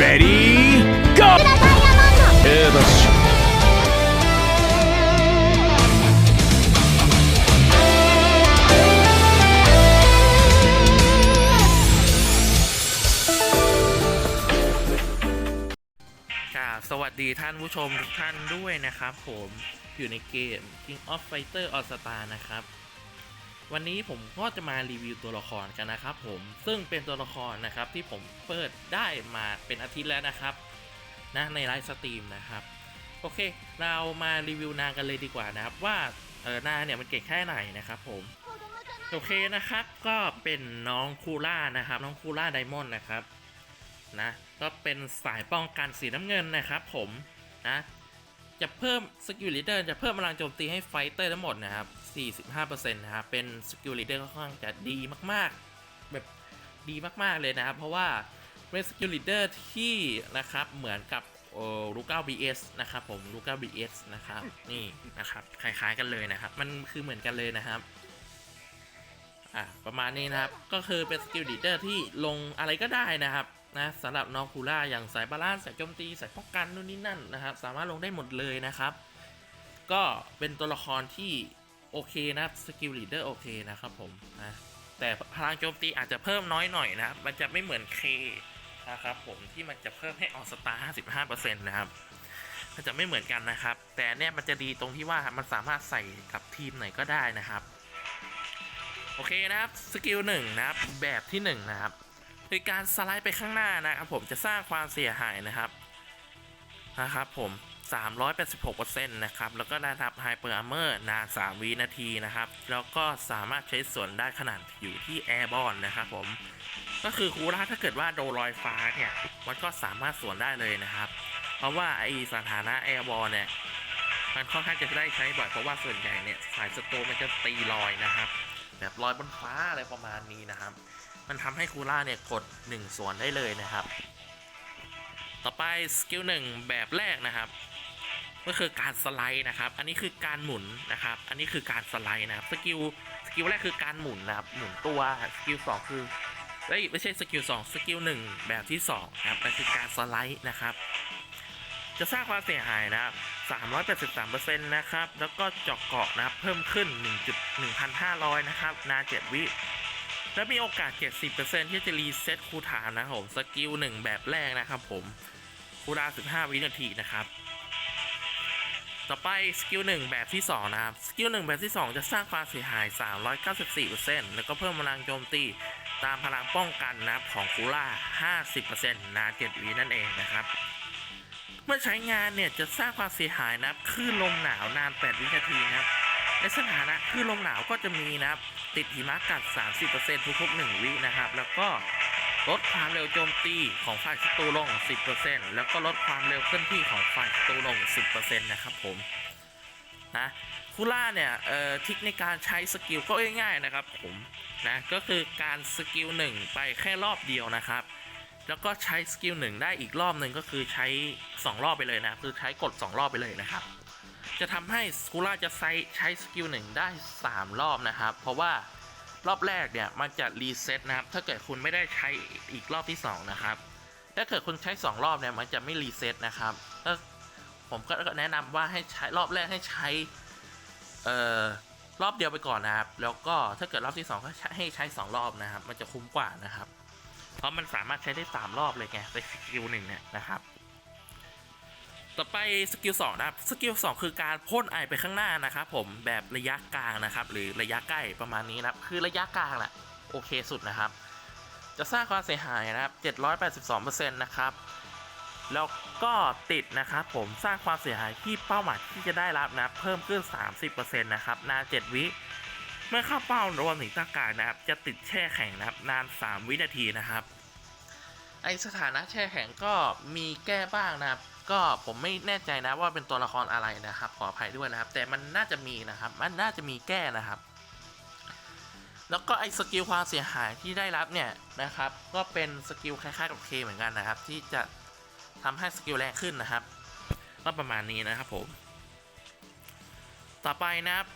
Ready? Go! สสวัสดีท่านผู้ชมทุกท่านด้วยนะครับผมอยู่ในเกม King of Fighter All Star นะครับ วันนี้ผมก็จะมารีวิวตัวละครกันนะครับผมซึ่งเป็นตัวละครนะครับที่ผมเปิดได้มาเป็นอาทิตย์แล้วนะครับนะในไลฟ์สตรีมนะครับโอเค เรามารีวิวนางกันเลยดีกว่านะครับ ว่าเออนางเนี่ยมันเก่งแค่ไหนนะครับผมโอเคนะครับก็เป็นน้องคูล่านะครับ น้องคูล่าไดมอนด์นะครับนะก็เป็นสายป้องกันสีน้ำเงินนะครับผมนะจะเพิ่มสกิลลีเดอร์จะเพิ่มพลังโจมตีให้ไฟเตอร์ทั้งหมดนะครับ 45%นะครับ เป็นสกิลลีดเดอร์ค่อนข้างจะดีมากๆ แบบดีมากๆเลยนะครับ เพราะว่าเป็นสกิลลีดเดอร์ที่นะครับ เหมือนกับโอ้ลูก้า BS นะครับผมลูก้า BS นะครับ นี่นะครับ คล้ายๆกันเลยนะครับ มันคือเหมือนกันเลยนะครับอะประมาณนี้นะครับ ก็คือเป็นสกิลดีเดอร์ที่ลงอะไรก็ได้นะครับนะสำหรับน้องคูล่าอย่างสายบาลานซ์สายโจมตีสายป้องกันนู่นนี่นั่นนะครับ สามารถลงได้หมดเลยนะครับ ก็เป็นตัวละครที่ โอเคนะครับสกิลลีดเดอร์โอเคนะครับผมนะแต่พลังโจมตีอาจจะเพิ่มน้อยหน่อยนะมันจะไม่เหมือนเคนะครับผมที่มันจะเพิ่มให้ออสตาร์55%นะครับมันจะไม่เหมือนกันนะครับ แต่เนี่ยมันจะดีตรงที่ว่ามันสามารถใส่กับทีมไหนก็ได้นะครับ โอเคนะครับสกิลหนึ่งนะครับแบบที่หนึ่งนะครับคือการสไลด์ไปข้างหน้านะครับผมจะสร้างความเสียหายนะครับนะครับผม 386%นะครับ แล้วก็ได้รับไฮเปอร์อาร์เมอร์นาน 3 วินาทีนะครับ แล้วก็สามารถใช้ส่วนได้ขนาดอยู่ที่แอร์บอลนะครับผม ก็คือคูล่าถ้าเกิดว่าโดนลอยฟ้าเนี่ย มันก็สามารถส่วนได้เลยนะครับ เพราะว่าไอสถานะแอร์บอลเนี่ย มันค่อนข้างจะได้ใช้บ่อย เพราะว่าส่วนใหญ่เนี่ยสายสโตมันจะตีลอยนะครับ แบบลอยบนฟ้าอะไรประมาณนี้นะครับ มันทำให้คูล่าเนี่ยกด 1 ส่วนได้เลยนะครับต่อไปสกิลหนึ่งแบบแรกนะครับ ก็คือการสไลด์นะครับ อันนี้คือการหมุนนะครับ อันนี้คือการสไลด์นะครับ สกิล สกิลแรกคือการหมุนนะครับ หมุนตัว สกิลสองคือเอ้ยไม่ใช่สกิลสองสกิลหนึ่งแบบที่สองนะครับมันคือการสไลด์นะครับ จะสร้างความเสียหายนะครับ383%นะครับ แล้วก็เจาะเกาะนะครับ เพิ่มขึ้น 1.1500 นะครับ นาน7วิ และมีโอกาส 70%ที่จะรีเซ็ตคูลฐานนะครับผม สกิล1แบบแรกนะครับผม คูลดาว15 วินาทีนะครับ ต่อไปสกิล1แบบที่ 2 นะครับ สกิล1แบบที่ 2 จะสร้างความเสียหาย 394%แล้วก็เพิ่มพลังโจมตีตามพลังป้องกันนะครับของคูล่า 50%นาน7วินั่นเองนะครับ เมื่อใช้งานเนี่ยจะสร้างความเสียหายนะครับคลื่นลมหนาวนาน 8 วินาทีนะครับในสถานะคลื่นลมหนาวก็จะมีนะครับติดหิมะกัด 30%ทุกๆ 1 วินะครับ แล้วก็ ลดความเร็วโจมตีของฝ่ายศัตรูลง 10%แล้วก็ลดความเร็วเคลื่อนที่ของฝ่ายศัตรูลง 10%นะครับผมนะคูล่าเนี่ยเอ่อทิคในการใช้สกิลก็ง่ายๆนะครับผมนะก็คือการสกิลหนึ่งไปแค่รอบเดียวนะครับ แล้วก็ใช้สกิลหนึ่งได้อีกรอบหนึ่งก็คือใช้ 2 รอบไปเลยนะคือใช้กด 2 รอบไปเลยนะครับ จะทำให้คูล่าจะใช้ใช้สกิลหนึ่งได้ 3 รอบนะครับ เพราะว่า รอบแรกเนี่ยมันจะรีเซ็ตนะครับ ถ้าเกิดคุณไม่ได้ใช้อีกรอบที่ 2 นะครับ ถ้าเกิดคุณใช้ 2 รอบเนี่ยมันจะไม่รีเซ็ตนะครับก็ผมก็แนะนำว่าให้ใช้รอบแรกให้ใช้เอ่อรอบเดียวไปก่อนนะครับ แล้วก็ถ้าเกิดรอบที่2ก็ใช้ให้ใช้ 2 รอบนะครับ มันจะคุ้มกว่านะครับ เพราะมันสามารถใช้ได้ 3 รอบเลยไงในสกิลหนึ่งเนี่ยนะครับ ต่อไปสกิล2นะครับสกิล2คือการพ่นไอไปข้างหน้านะครับผมแบบระยะกลางนะครับ หรือระยะใกล้ประมาณนี้นะครับ คือระยะกลางแหละโอเคสุดนะครับ จะสร้างความเสียหายนะครับ 782%นะครับแล้วก็ติดนะครับผมสร้างความเสียหายที่เป้าหมายที่จะได้รับนะเพิ่มขึ้น 30%นะครับนาน 7 วิเมื่อเข้าเป้ารวมถึงตั้งการนะครับ จะติดแช่แข็งนะครับ นาน 3 วินาทีนะครับไอสถานะแช่แข็งก็มีแก้บ้างนะครับ ก็ผมไม่แน่ใจนะว่าเป็นตัวละครอะไรนะครับ ขออภัยด้วยนะครับ แต่มันน่าจะมีนะครับ มันน่าจะมีแก้นะครับ แล้วก็ไอ้สกิลความเสียหายที่ได้รับเนี่ยนะครับ ก็เป็นสกิลคล้ายๆกับเคเหมือนกันนะครับ ที่จะทำให้สกิลแรงขึ้นนะครับ ก็ประมาณนี้นะครับผม ต่อไปนะครับ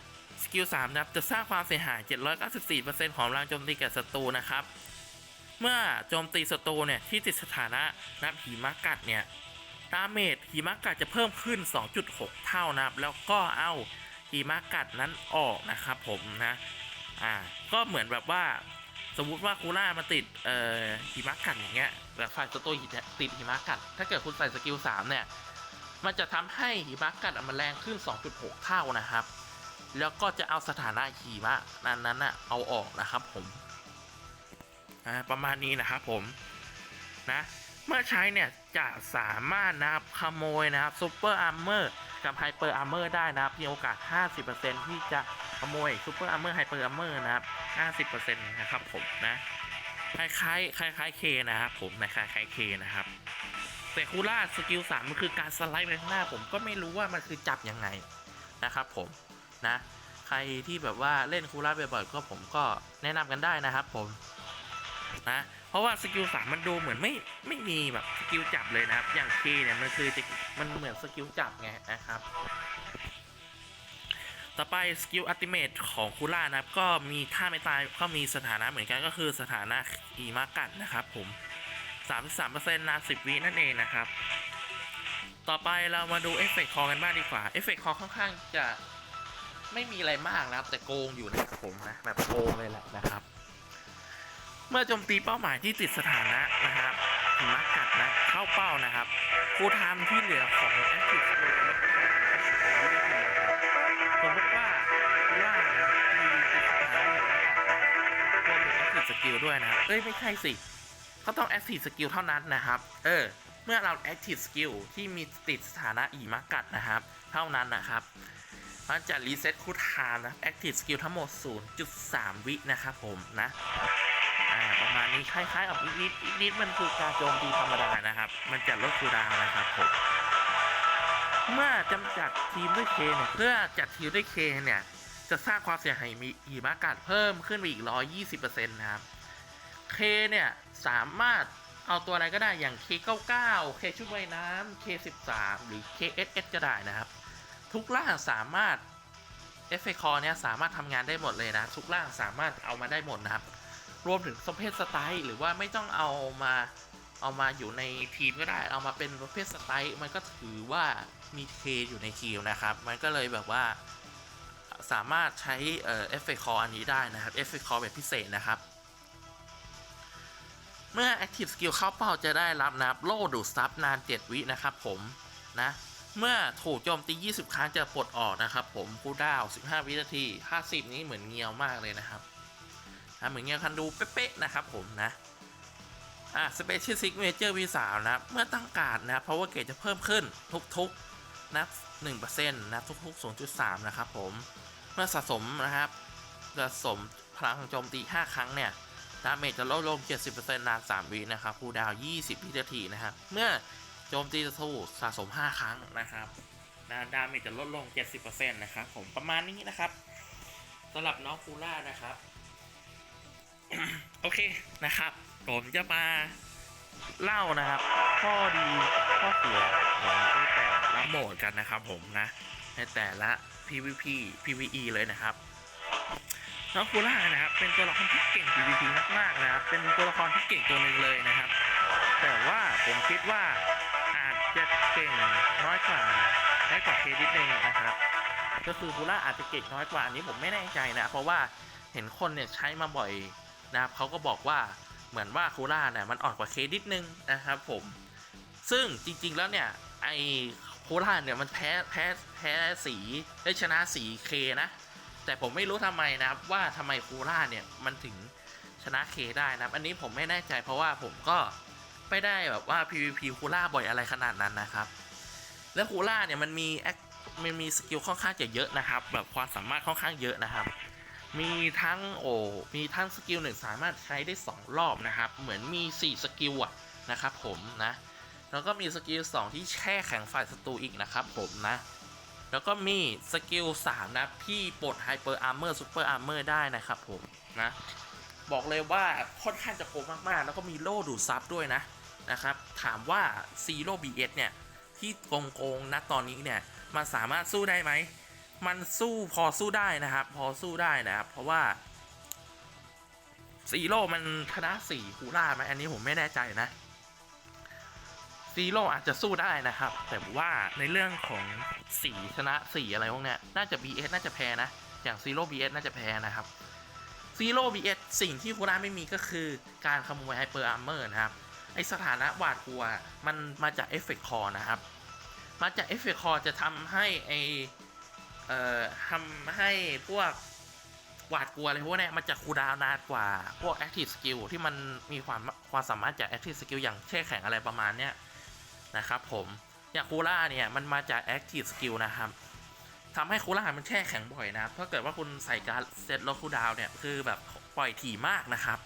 สกิล3นะครับจะสร้างความเสียหาย 794%ของแรงโจมตีแก่ศัตรูนะครับ เมื่อโจมตีศัตรูเนี่ยที่ติดสถานะนับหิมะกัดเนี่ย ดาเมจหิมะกัดจะเพิ่มขึ้น 2.6 เท่านะครับ แล้วก็เอาหิมะกัดนั้นออกนะครับผมนะ อ่า ก็เหมือนแบบว่า สมมุติว่าคูล่ามาติด เอ่อหิมะกัดอย่างเงี้ยแบบฝ่ายศัตรูติดหิมะกัด ถ้าเกิดคุณใส่สกิล 3 เนี่ย มันจะทำให้หิมะกัดอะมันแรงขึ้น 2.6 เท่านะครับ แล้วก็จะเอาสถานะหิมะนั้นนั้นๆน่ะเอาออกนะครับผม อ่า ประมาณนี้นะครับผม นะ เมื่อใช้เนี่ยจะสามารถนะครับขโมยนะครับซูเปอร์อาร์เมอร์กับไฮเปอร์อาร์เมอร์ได้นะครับมีโอกาส 50%ที่จะขโมยซูเปอร์อาร์เมอร์ไฮเปอร์อาร์เมอร์นะครับ50%นะครับผมนะคล้ายๆคล้ายๆเคนะครับผมนะคล้ายๆเคนะครับแต่คูล่าสกิลสามมันคือการสไลด์ไปข้างหน้าผมก็ไม่รู้ว่ามันคือจับยังไงนะครับผมนะใครที่แบบว่าเล่นคูล่าบ่อยๆก็ผมก็แนะนำกันได้นะครับผมนะ ราะว่าสกิลสามมันดูเหมือนไม่ไม่มีแบบสกิลจับเลยนะครับ อย่างเคเนี่ยมันคือจะมันเหมือนสกิลจับไงนะครับ ต่อไปสกิลอัติเมตของคูล่านะครับ ก็มีท่าไม่ตายก็มีสถานะเหมือนกันก็คือสถานะอีมากัดนะครับผม 33%นา10 วินั่นเองนะครับ ต่อไปเรามาดูเอฟเฟกต์คอกันบ้างดีกว่าเอฟเฟกต์คอค่อนข้างจะไม่มีอะไรมากนะครับ แต่โกงอยู่นะครับผมนะแบบโกงเลยแหละนะครับ เมื่อโจมตีเป้าหมายที่ติดสถานะนะครับมะกัดนะเข้าเป้านะครับคูลไทม์ที่เหลือของ Active Skill จะลดลงไม่ได้ดีนะครับสมมติว่าว่ามีติดสถานะหิมะกัดนะครับรวมถึง Active Skill ด้วยนะครับเอ้ยไม่ใช่สิก็ต้อง Active Skill เท่านั้นนะครับ เออเมื่อเรา Active Skill ที่มีติดสถานะหิมะกัดนะครับ เท่านั้นนะครับมันจะรีเซ็ตคูลไทม์นะ Active Skill ทั้งหมด 0.3 วินะครับผมนะ อ่าประมาณนี้คล้ายๆกับอีกนิดอีกนิดมันคือการโจมตีธรรมดานะครับ มันจะลดคูดาวนะครับผมเมื่อจำจัดทีมด้วยเคเนี่ยเพื่อจัดทีมด้วยเคเนี่ยจะสร้างความเสียหายมีอีมากาศเพิ่มขึ้นไปอีก 120%นะครับเคเนี่ยสามารถเอาตัวอะไรก็ได้อย่าง K99 K ชุดว่ายน้ำ K13 หรือ KSS ก็ได้นะครับ ทุกร่างสามารถเอฟเฟคอร์เนี่ยสามารถทำงานได้หมดเลยนะ ทุกร่างสามารถเอามาได้หมดนะครับ รวมถึงประเภทสไตล์หรือว่าไม่ต้องเอามาเอามาอยู่ในทีมก็ได้ เอามาเป็นประเภทสไตล์มันก็ถือว่ามีเคอยู่ในทีมนะครับ มันก็เลยแบบว่าสามารถใช้เอ่อเอฟเฟคอร์อันนี้ได้นะครับเอฟเฟคอร์แบบพิเศษนะครับ เมื่อ Active Skill เข้าเป้าจะได้รับนะครับโล่ดูดซับนาน 7 วินะครับผมนะเมื่อถูกโจมตี 20 ครั้งจะปลดออกนะครับผมคูลดาว 15 วินาที 50 นี้เหมือนเงียวมากเลยนะครับ นะเหมือนเงี้ยคันดูเป๊ะๆนะครับผมนะอะ Special Signature V3 นะครับเมื่อตั้งการนะ Power Gauge จะเพิ่มขึ้นทุกๆนะ1%นะทุกๆ 0.3 นะครับผม เมื่อสะสมนะครับสะสมพลังโจมตี 5 ครั้งเนี่ยดาเมจจะลดลง 70%นาน 3 วินะครับคูลดาวน์20 วินาทีนะครับเมื่อโจมตีศัตรูสะสม 5 ครั้งนะครับนะดาเมจจะลดลง 70%นะครับผมประมาณนี้นะครับสำหรับน้องคูล่านะครับ โอเคนะครับ ผมจะมาเล่านะครับ ข้อดีข้อเสียของแต่ละโหมดกันนะครับ ผมนะในแต่ละ PVP PVE เลยนะครับน้องคูล่านะครับ เป็นตัวละครที่เก่ง PVP มากๆนะครับ เป็นตัวละครที่เก่งตัวหนึ่งเลยนะครับ แต่ว่าผมคิดว่าอาจจะเก่งน้อยกว่าน้อยกว่าเครดิตนึงนะครับ ก็คือคูล่าอาจจะเก่งน้อยกว่าอันนี้ผมไม่แน่ใจนะ เพราะว่าเห็นคนเนี่ยใช้มาบ่อย นะครับเขาก็บอกว่าเหมือนว่าคูล่าเนี่ยมันอ่อนกว่าเครดิตนึงนะครับผม ซึ่งจริงๆแล้วเนี่ยไอโคล่าเนี่ยมันแพ้แพ้แพ้สีได้ชนะสีเคนะ แต่ผมไม่รู้ทำไมนะครับว่าทำไมโคล่าเนี่ยมันถึงชนะเคได้นะครับ อันนี้ผมไม่แน่ใจเพราะว่าผมก็ไม่ได้แบบว่า PVP โคล่าบ่อยอะไรขนาดนั้นนะครับ แล้วโคล่าเนี่ยมันมีแอคมันมีสกิลค่อนข้างจะเยอะนะครับ แบบความสามารถค่อนข้างเยอะนะครับ มีทั้งโอ้มีทั้งสกิลหนึ่งสามารถใช้ได้ 2 รอบนะครับ เหมือนมี 4 สกิลอะนะครับผมนะ แล้วก็มีสกิล 2 ที่แช่แข็งฝ่ายศัตรูอีกนะครับผมนะ แล้วก็มีสกิล 3 นะที่ปลดไฮเปอร์อาร์เมอร์ซูเปอร์อาร์เมอร์ได้นะครับผมนะ บอกเลยว่าค่อนข้างจะโกงมากๆ แล้วก็มีโล่ดูดซับด้วยนะนะครับ ถามว่าซีโร่บีเอสเนี่ย ที่โกงโกงๆณตอนนี้เนี่ย มันสามารถสู้ได้ไหม มันสู้พอสู้ได้นะครับ พอสู้ได้นะครับ เพราะว่าซีโร่มันชนะสี่คูล่าไหมอันนี้ผมไม่แน่ใจนะซีโร่อาจจะสู้ได้นะครับ แต่ว่าในเรื่องของสีชนะสี่อะไรพวกเนี้ยน่าจะ BS น่าจะแพ้นะ อย่างซีโร่ BS น่าจะแพ้นะครับซีโร่ BS สิ่งที่คูล่าไม่มีก็คือการขโมยไฮเปอร์อาร์เมอร์นะครับ ไอสถานะหวาดกลัวมันมาจากเอฟเฟกต์คอนะครับ มาจากเอฟเฟกต์คอจะทำให้ไอ เอ่อทำให้พวกหวาดกลัวอะไรพวกนี้มันจะคูดาวนานกว่าพวก Active Skill ที่มันมีความความสามารถจาก Active Skill อย่างแช่แข็งอะไรประมาณเนี้ยนะครับผมอย่างคูล่าเนี่ยมันมาจาก Active Skill นะครับทำให้คูล่ามันแช่แข็งบ่อยนะครับถ้าเกิดว่าคุณใส่การเซตลดคูดาวเนี่ยคือแบบปล่อยถี่มากนะครับ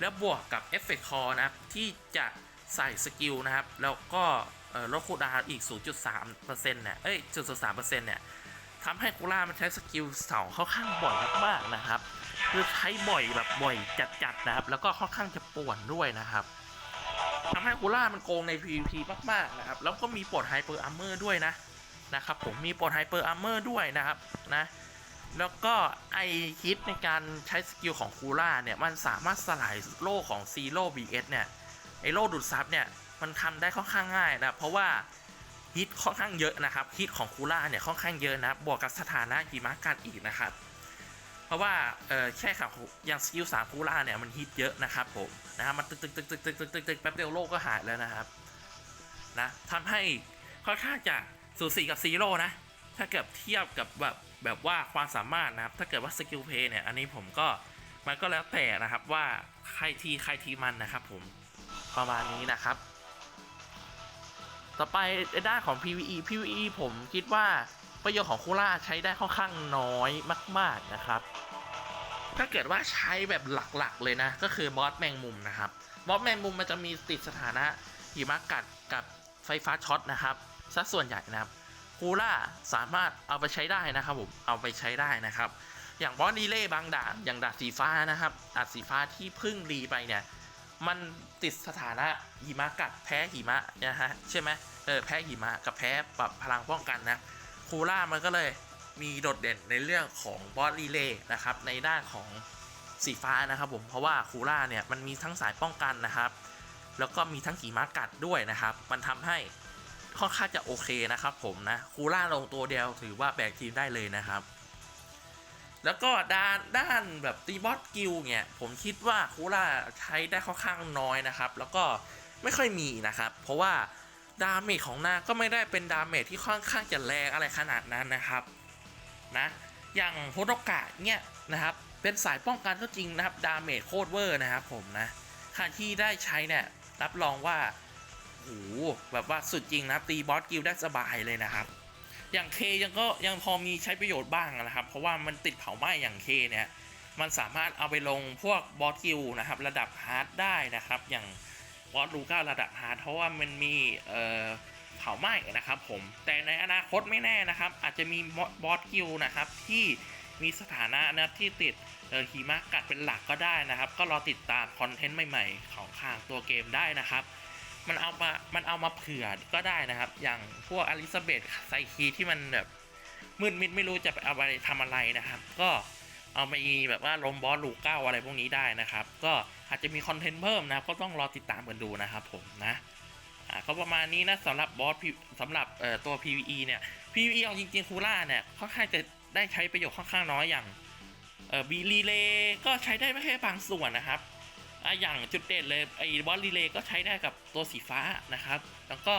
แล้วบวกกับเอฟเฟกต์คอนะครับที่จะใส่สกิลนะครับ แล้วก็เอ่อลดคูดาวน์อีก 0.3%เนี่ยเอ้ย0.3%เนี่ย ทำให้คูล่ามันใช้สกิลเสาค่อนข้างบ่อยมากๆนะครับ คือใช้บ่อยแบบบ่อยจัดๆนะครับ แล้วก็ค่อนข้างจะป่วนด้วยนะครับทำให้คูล่ามันโกงใน PVP มากๆนะครับ แล้วก็มีปลดไฮเปอร์อาร์เมอร์ด้วยนะนะครับ ผมมีปลดไฮเปอร์อาร์เมอร์ด้วยนะครับนะแล้วก็ไอคิดในการใช้สกิลของคูล่าเนี่ย มันสามารถสลายโล่ของซีโร่ BS เนี่ย ไอโล่ดูดซับเนี่ย มันทำได้ค่อนข้างง่ายนะ เพราะว่า ฮิตค่อนข้างเยอะนะครับฮิตของคูล่าเนี่ยค่อนข้างเยอะนะบวกกับสถานะหิมะกันอีกนะครับ เพราะว่าเออแค่ข่าวอย่างสกิลสามคูล่าเนี่ยมันฮิตเยอะนะครับผมนะครับมันตึกตึกตึกตึกตึกตึกตึกตึกแป๊บเดียวโลกก็หายแล้วนะครับนะทำให้ค่อนข้างจะสูสีกับซีโร่นะถ้าเกิดเทียบกับแบบแบบว่าความสามารถนะครับ ถ้าเกิดว่าสกิลเพย์เนี่ยอันนี้ผมก็มันก็แล้วแต่นะครับว่าใครทีใครทีมันนะครับผมประมาณนี้นะครับ ต่อไปในด้านของ PVE PVE ผมคิดว่าประโยชน์ของคูล่าใช้ได้ค่อนข้างน้อยมาก ๆนะครับ ถ้าเกิดว่าใช้แบบหลักๆเลยนะ ก็คือบอสแมงมุมนะครับบอสแมงมุมมันจะมีติดสถานะหิมะกัดกับไฟฟ้าช็อตนะครับซะส่วนใหญ่นะครับคูล่าสามารถเอาไปใช้ได้นะครับผมเอาไปใช้ได้นะครับ อย่างบอสดีเล่บางด่านอย่างดาบสีฟ้านะครับดาบสีฟ้าที่เพึ่งรีไปเนี่ย มันติดสถานะหิมะกัดแพ้หิมะนะฮะใช่ไหมเออแพ้หิมะกับแพ้ปรับพลังป้องกันนะคูล่ามันก็เลยมีโดดเด่นในเรื่องของบอสรีเลย์นะครับในด้านของสีฟ้านะครับผมเพราะว่าคูล่าเนี่ยมันมีทั้งสายป้องกันนะครับ แล้วก็มีทั้งหิมะกัดด้วยนะครับ มันทำให้ค่อนข้างจะโอเคนะครับผมนะคูล่าลงตัวเดียวถือว่าแบกทีมได้เลยนะครับ แล้วก็ด้านด้านแบบตีบอสกิลเนี่ย ผมคิดว่าคูล่าใช้ได้ค่อนข้างน้อยนะครับ แล้วก็ไม่ค่อยมีนะครับ เพราะว่าดาเมจของนางก็ไม่ได้เป็นดาเมจที่ค่อนข้างจะแรงอะไรขนาดนั้นนะครับนะอย่างโฮโตกะเนี่ยนะครับ เป็นสายป้องกันก็จริงนะครับ ดาเมจโคตรเวอร์นะครับผมนะการที่ได้ใช้เนี่ยรับรองว่าโอ้โหแบบว่าสุดจริงนะครับตีบอสกิลได้สบายเลยนะครับ อย่างเคยังก็ยังพอมีใช้ประโยชน์บ้างนะครับ เพราะว่ามันติดเผาไหม้อย่างเคเนี่ยมันสามารถเอาไปลงพวกบอสกิลนะครับระดับฮาร์ดได้นะครับ อย่างบอสลูก้าระดับฮาร์ดเพราะว่ามันมีเอ่อเผาไหม้นะครับผมแต่ในอนาคตไม่แน่นะครับ อาจจะมีบอสกิลนะครับที่มีสถานะนะที่ติดเออหิมะกัดเป็นหลักก็ได้นะครับ ก็รอติดตามคอนเทนต์ใหม่ ๆ ของทางตัวเกมได้นะครับ มันเอามา มันเอามาเผื่อก็ได้นะครับ อย่างพวกอลิซาเบธไซคีที่มันแบบมืดมิดไม่รู้จะไปเอาไปทำอะไรนะครับ ก็เอาไปแบบว่าลมบอสลูกเก้าอะไรพวกนี้ได้นะครับ ก็อาจจะมีคอนเทนต์เพิ่มนะครับ ก็ต้องรอติดตามกันดูนะครับผมนะอ่าก็ประมาณนี้นะสำหรับบอสสำหรับเอ่อตัว PVE เนี่ย PVE เอาจริงๆคูล่าเนี่ยค่อนข้างจะได้ใช้ประโยชน์ค่อนข้างน้อยอย่างเอ่อบีรีเลก็ใช้ได้ไม่แค่บางส่วนนะครับ ออย่างจุดเด่นเลยไอ้บอสรีเลย์ก็ใช้ได้กับตัวสีฟ้านะครับ แล้วก็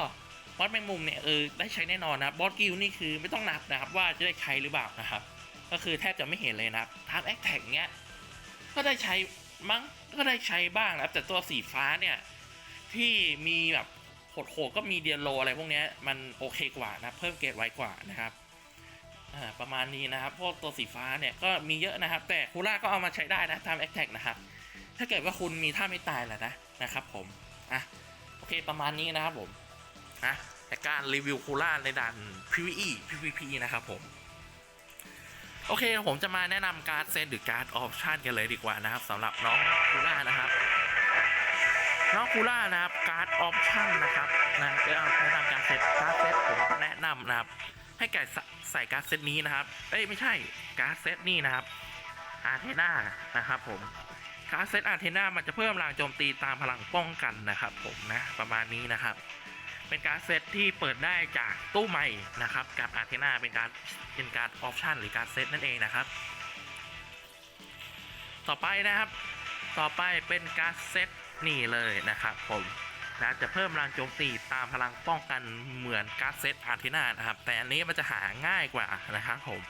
บอสแมงมุมเนี่ยเออได้ใช้แน่นอนนะบอสกิลนี่คือไม่ต้องนับนะครับว่าจะได้ใช้หรือเปล่านะครับ ก็คือแทบจะไม่เห็นเลยนะครับทาร์แอคแท็กเนี้ยก็ได้ใช้มั้งก็ได้ใช้บ้างนะครับแต่ตัวสีฟ้าเนี่ยที่มีแบบโหดๆก็มีเดียโลอะไรพวกเนี้ยมันโอเคกว่านะเพิ่มเกรดไวกว่านะครับอ่าประมาณนี้นะครับพวกตัวสีฟ้าเนี่ยก็มีเยอะนะครับ แต่คูล่าก็เอามาใช้ได้นะทำแอคแท็กนะครับ ถ้าเกิดว่าคุณมีท่าไม่ตายแหละนะนะครับผมอะโอเคประมาณนี้นะครับผมนะแต่การรีวิวคูล่าในด่าน PVE PVP นะครับผมโอเคผมจะมาแนะนำการเซตหรือการออปชันกันเลยดีกว่านะครับสำหรับน้องคูล่านะครับ น้องคูล่านะครับการออปชันนะครับนะเดี๋ยวเอาแนะนำการเซตการเซตผมแนะนำนะครับ ให้แก่ใส่การเซตนี้นะครับ เอ้ยไม่ใช่การเซตนี่นะครับอาเทนานะครับผม การ์ดเซตอาร์เทนามันจะเพิ่มแรงโจมตีตามพลังป้องกันนะครับผมนะประมาณนี้นะครับ เป็นการเซตที่เปิดได้จากตู้ใหม่นะครับกับอาร์เทนาเป็นการเป็นการออปชันหรือการเซตนั่นเองนะครับ ต่อไปนะครับ ต่อไปเป็นการเซตนี่เลยนะครับผมนะจะเพิ่มแรงโจมตีตามพลังป้องกันเหมือนการเซตอาร์เทนานะครับ แต่อันนี้มันจะหาง่ายกว่านะครับผม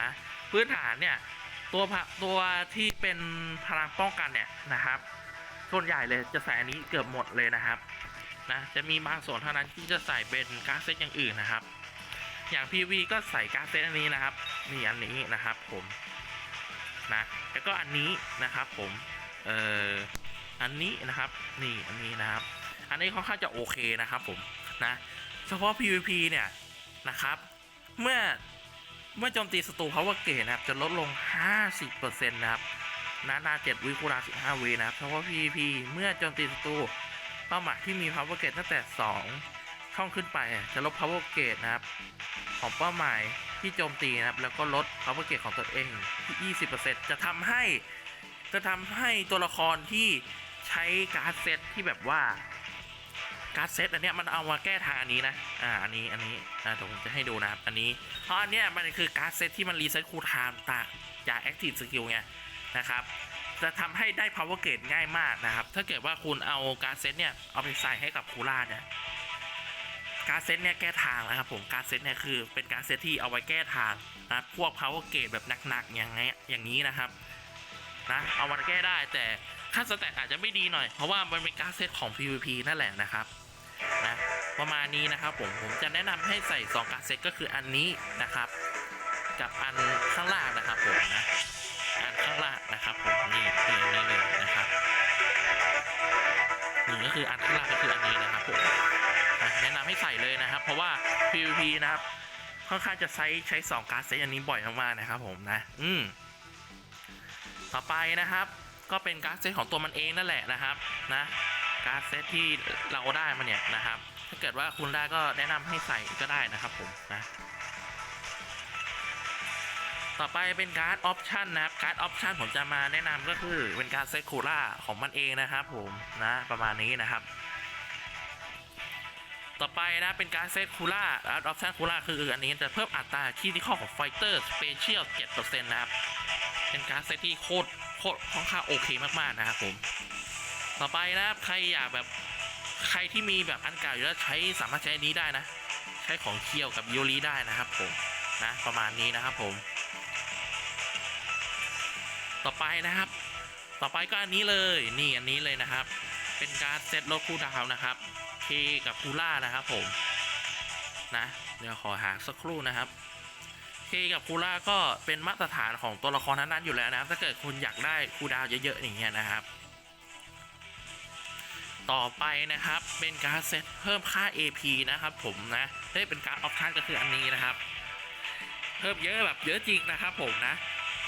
นะพื้นฐานเนี่ย ตัวตัวที่เป็นพลังป้องกันเนี่ยนะครับ ส่วนใหญ่เลยจะใส่อันนี้เกือบหมดเลยนะครับนะจะมีบางส่วนเท่านั้นที่จะใส่เป็นการเซตอย่างอื่นนะครับ อย่าง PV ก็ใส่การเซตอันนี้นะครับนี่อันนี้นะครับผมนะแล้วก็อันนี้นะครับผมเอ่ออันนี้นะครับนี่อันนี้นะครับ อันนี้ค่อนข้างจะโอเคนะครับผมนะเฉพาะ PVP เนี่ยนะครับ เมื่อ เมื่อโจมตีศัตรู power gate นะครับ จะลดลง 50%นะครับนานา7วิคูรา15วินะครับเฉพาะ PVP เมื่อโจมตีศัตรูเป้าหมายที่มี power gate ตั้งแต่ 2 ช่องขึ้นไป จะลบ power gate นะครับ ของเป้าหมายที่โจมตีนะครับ แล้วก็ลด power gate ของตัวเองที่ 20%จะทำให้จะทำให้ตัวละครที่ใช้การ์ดเซตที่แบบว่า การ์ดเซตอันเนี้ยมันเอามาแก้ทางอันนี้นะอ่าอันนี้อันนี้อ่าเดี๋ยวผมจะให้ดูนะครับอันนี้เพราะอันเนี้ยมันคือการ์ดเซตที่มันรีเซ็ตคูลไทม์ต่างจาก Active Skill ไงนะครับจะทำให้ได้ power gate ง่ายมากนะครับ ถ้าเกิดว่าคุณเอาการ์ดเซตเนี่ย เอาไปใส่ให้กับคูล่าเนี่ย การ์ดเซตเนี่ยแก้ทางนะครับผม การ์ดเซตเนี่ยคือเป็นการ์ดเซตที่เอาไว้แก้ทางนะพวก power gate แบบหนักๆ อย่างเงี้ย อย่างนี้นะครับ นะ เอามาแก้ได้แต่ค่าสแตทอาจจะไม่ดีหน่อย เพราะว่ามันเป็นการ์ดเซตของ PVP นั่นแหละนะครับ นะประมาณนี้นะครับผมผมจะแนะนำให้ใส่2กาเซ็ตก็คืออันนี้นะครับ กับอันข้างล่างนะครับผมนะอันข้างล่างนะครับผมนี่นี่อันนี้เลยนะครับหนี่ก็คืออันข้างล่างก็คืออันนี้นะครับผมอะแนะนำให้ใส่เลยนะครับ เพราะว่า PVP นะครับค่อนข้างจะใช้ใช้สองการเซตอันนี้บ่อยมากๆนะครับผมนะ อืมต่อไปนะครับ ก็เป็นการ์ดเซตของตัวมันเองนั่นแหละนะครับ นะ การ์ดเซตที่เราได้มาเนี่ยนะครับ ถ้าเกิดว่าคุณได้ก็แนะนำให้ใส่ก็ได้นะครับผมนะต่อไปเป็นการ์ดออปชันนะครับ การ์ดออปชันผมจะมาแนะนำก็คือเป็นการเซตคูล่าของมันเองนะครับผมนะประมาณนี้นะครับ ต่อไปนะเป็นการเซตคูล่าการ์ดออปชันคูล่าคืออันนี้จะเพิ่มอัตราคีที่ข้อของไฟเตอร์สเปเชียล7%นะครับ เป็นการดเซตที่โคตรโคตรค่อนข้างโอเคมากๆนะครับผม ต่อไปนะครับใครอยากแบบใครที่มีแบบอันเก่าอยู่แล้วใช้สามารถใช้นี้ได้นะ ใช้ของเคียวกับยูริได้นะครับผมนะประมาณนี้นะครับผม ต่อไปนะครับ ต่อไปก็อันนี้เลยนี่อันนี้เลยนะครับ เป็นการเซตลดคูลดาวนะครับเคกับคูล่านะครับผมนะเดี๋ยวขอหาสักครู่นะครับเคกับคูล่าก็เป็นมาตรฐานของตัวละครนั้นๆอยู่แล้วนะครับถ้าเกิดคุณอยากได้คูดาวเยอะๆอย่างเงี้ยนะครับ ต่อไปนะครับเป็นการเซตเพิ่มค่า AP นะครับผมนะเฮ้ยเป็นการออปชั่นก็คืออันนี้นะครับ เพิ่มเยอะแบบเยอะจริงนะครับผมนะ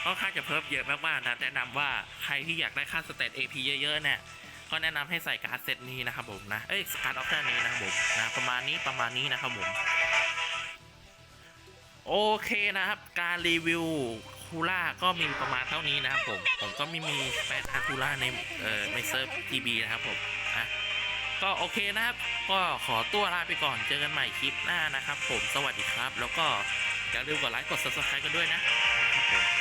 ค่อนข้างจะเพิ่มเยอะมากๆนะแนะนำว่าใครที่อยากได้ค่าสเตต AP เยอะๆเนี่ยก็แนะนำให้ใส่การ์ดเซตนี้นะครับผมนะเอ้ยการ์ดออปชั่นนี้นะครับผมนะประมาณนี้ประมาณนี้นะครับผมโอเคนะครับ การรีวิวคูล่าก็มีประมาณเท่านี้นะครับผม ผมก็ไม่มีแฟนอาคูล่าในเอ่อในเซิร์ฟทีบีนะครับผม ก็โอเคนะครับ ก็ขอตัวลาไปก่อนเจอกันใหม่คลิปหน้านะครับ ผมสวัสดีครับ แล้วก็อย่าลืมกดไลค์กด subscribe กันด้วยนะครับผม